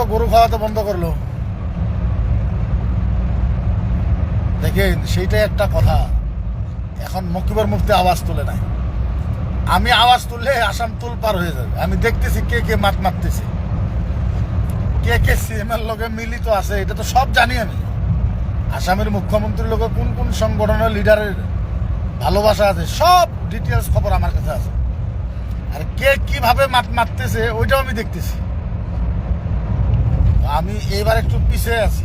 তো গরু খাওয়াতে বন্ধ করল। দেখেন সেইটাই একটা কথা। এখন মকিবর মুক্তি আওয়াজ তুলে নাই। আমি আওয়াজ তুললে আসাম তুল পার হয়ে যাবে। আমি দেখতেছি কে কে মাত মারতেছে। কে কে সিএমের লগে মিলিত আছে, এটা তো সব জানি আমি। আসামের মুখ্যমন্ত্রীর লোকে কোন কোন সংগঠনের লিডারের ভালোবাসা আছে, সব ডিটেলস খবর আমার কাছে আছে। আর কে কীভাবে মাত মারতেছে, ওইটাও আমি দেখতেছি। আমি এবার একটু পিছিয়ে আছি।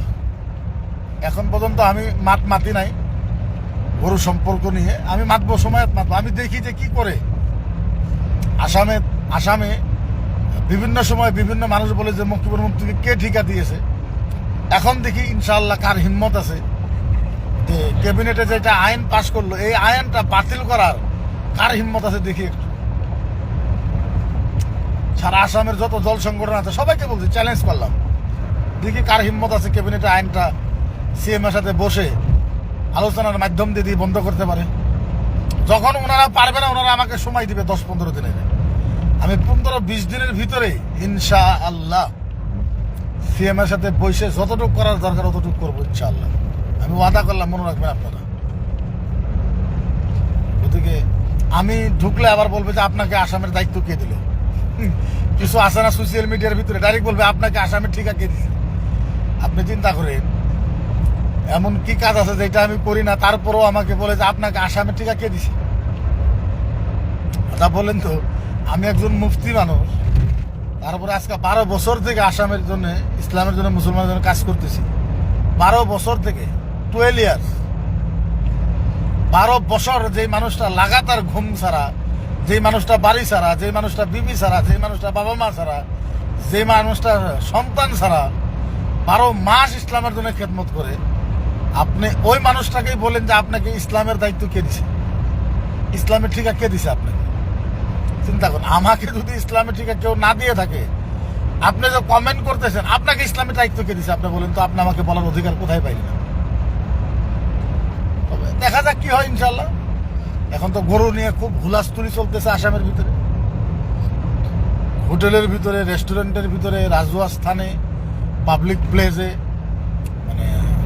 এখন পর্যন্ত আমি মাত মাতি নাই, গরু সম্পর্ক নিয়ে। আমি মাতব সময় মাতবো। আমি দেখি যে কি করে। আসামে আসামে বিভিন্ন সময় বিভিন্ন মানুষ বলে যে মুক্তিপুর মুক্তিকে কে ঠিকা দিয়েছে। এখন দেখি ইনশাআল্লাহ কার হিম্মত আছে যে ক্যাবিনেটে যেটা আইন পাশ করল, এই আইনটা বাতিল করার কার হিম্মত আছে দেখি একটু। সারা আসামের যত জল সংগঠন আছে, সবাইকে বলছি চ্যালেঞ্জ করলাম। দেখি কার হিম্মত আছে ক্যাবিনেটে আইনটা সিএম এর সাথে বসে আলোচনার মাধ্যম দিয়ে দিয়ে বন্ধ করতে পারে। যখন ওনারা পারবে না, ওনারা আমাকে সময় দিবে দশ পনেরো দিনের। আমি পনেরো বিশ দিনের ভিতরে ইনশা আল্লাহ সিএম এর সাথে বসে যতটুকু করার দরকার অতটুকু করব ইনশাআল্লাহ। আমি ওয়াদা করলাম, মনে রাখবেন আপনারা। ওদিকে আমি ঢুকলে আবার বলবে যে আপনাকে আসামের দায়িত্ব কে দিল? কিছু আসে না সোশ্যাল মিডিয়ার ভিতরে? ডাইরেক্ট বলবে, আপনাকে আসামের ঠিকা কে দিছে? আপনি চিন্তা করেন, এমন কি কাজ আছে যেটা আমি করি না, তারপরেও আমাকে বলে যে আপনাকে আসামের ঠিকা কে দিছে? তা বলেন তো, আমি একজন মুফতি মানুষ, তারপরে আজকে বারো বছর থেকে আসামের জন্য, ইসলামের জন্য মুসলমানের জন্য কাজ করতেছি। বারো বছর থেকে টুয়েলভ ইয়ার্স বারো বছর যে মানুষটা লাগাতার ঘুম ছাড়া যে মানুষটা বাড়ি ছাড়া যে মানুষটা বিবি ছাড়া যে মানুষটা বাবা মা ছাড়া যে মানুষটা সন্তান ছাড়া বারো মাস ইসলামের জন্য খেদমত করে। আপনি ওই মানুষটাকেই বলেন যে আপনাকে ইসলামের দায়িত্ব কে দিছে? ইসলামের ঠিকা কে দিছে আপনাকে? চিন্তা করুন, আমাকে যদি ইসলামের ঠিকা কেউ না দিয়ে থাকে, আপনি যে কমেন্ট করতেছেন, আপনাকে ইসলামের দায়িত্ব কে দিছে? আপনি বলেন তো, আপনি আমাকে বলার অধিকার কোথায় পাইলেন? তবে দেখা যাক কি হয় ইনশাল্লাহ এখন তো গরু নিয়ে খুব হুলাস্তুলি চলতেছে আসামের ভিতরে। হোটেলের ভিতরে, রেস্টুরেন্টের ভিতরে রাজুয়া স্থানে পাবলিক প্লেসে মানে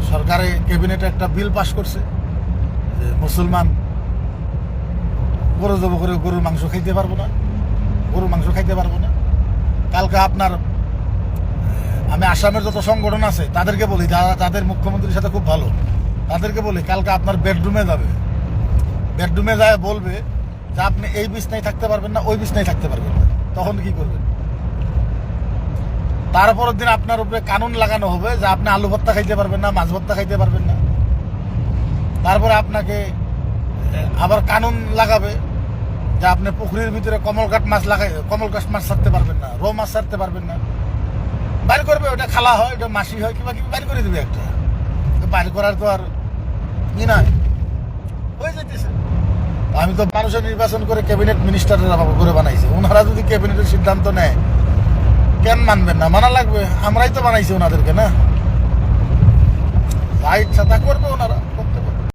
সরকারে ক্যাবিনেটে একটা বিল পাশ করছে যে মুসলমান গরু জব করে গরুর মাংস খাইতে পারব না, গরুর মাংস খাইতে পারব না। কালকে আপনার, আমি আসামের যত সংগঠন আছে, তাদেরকে বলি, যারা তাদের মুখ্যমন্ত্রীর সাথে খুব ভালো, তাদেরকে বলি, কালকে আপনার বেডরুমে যাবে। বেডরুমে যায় বলবে যে, আপনি এই বিছনায় থাকতে পারবেন না, ওই বিছনায় থাকতে পারবেন না। তখন কি করবেন? তারপরের দিন আপনার উপরে কানুন লাগানো হবে যে আপনি আলু ভর্তা খাইতে পারবেন না, মাছ ভর্তা খাইতে পারবেন না। তারপরে আপনাকে আবার কানুন লাগাবে যে আপনি পুকুরের ভিতরে কমলকাট মাছ লাগাই কমলকাট মাছ ছাড়তে পারবেন না, রৌ মাছ ছাড়তে পারবেন না। বাইর করবে, ওটা খালা হয়, ওটা মাসি হয়, কিংবা কি বাইর করে দেবে একটা। বাইর করার তো আর ই নাই। হয়ে যেতেছে আমি তো মানুষের নির্বাচন করে ক্যাবিনেট মিনিস্টাররা করে বানাইছে। ওনারা যদি ক্যাবিনেটের সিদ্ধান্ত নেয় কেন মানবেন না? মানা লাগবে। আমরাই তো বানাইছি ওনাদেরকে, না? যা ইচ্ছা তা করবে ওনারা, করতে